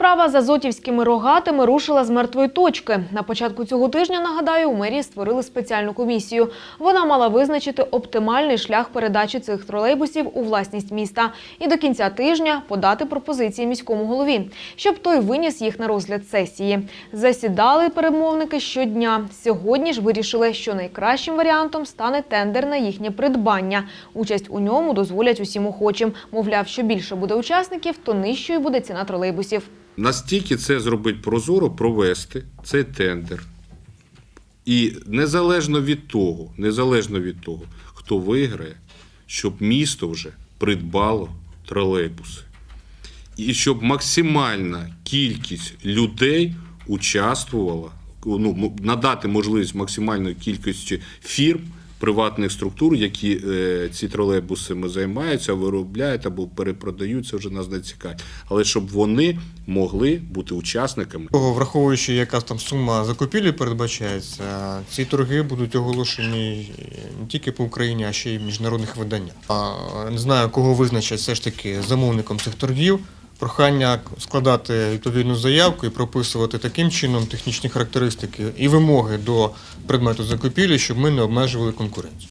Справа з азотівськими рогатими рушила з мертвої точки. На початку цього тижня, нагадаю, у мерії створили спеціальну комісію. Вона мала визначити оптимальний шлях передачі цих тролейбусів у власність міста і до кінця тижня подати пропозиції міському голові, щоб той виніс їх на розгляд сесії. Засідали перемовники щодня. Сьогодні ж вирішили, що найкращим варіантом стане тендер на їхнє придбання. Участь у ньому дозволять усім охочим. Мовляв, що більше буде учасників, то нижчою буде ціна тролейбусів. Настільки це зробить прозоро, провести цей тендер. І незалежно від того, незалежно від того, хто виграє, щоб місто вже придбало тролейбуси. І щоб максимальна кількість людей участвувала, ну, надати можливість максимальної кількості фірм, приватних структур, які е, ці тролейбусами займаються, виробляють або перепродають, це вже нас не цікавить. Але щоб вони могли бути учасниками Враховуючи, яка там сума закупівлі передбачається, ці торги будуть оголошені не тільки по Україні, а ще й в міжнародних виданнях. Не знаю, кого визначать все ж таки замовником цих торгів. Прохання складати відповідну заявку і прописувати таким чином технічні характеристики і вимоги до предмету закупівлі, щоб ми не обмежували конкуренцію.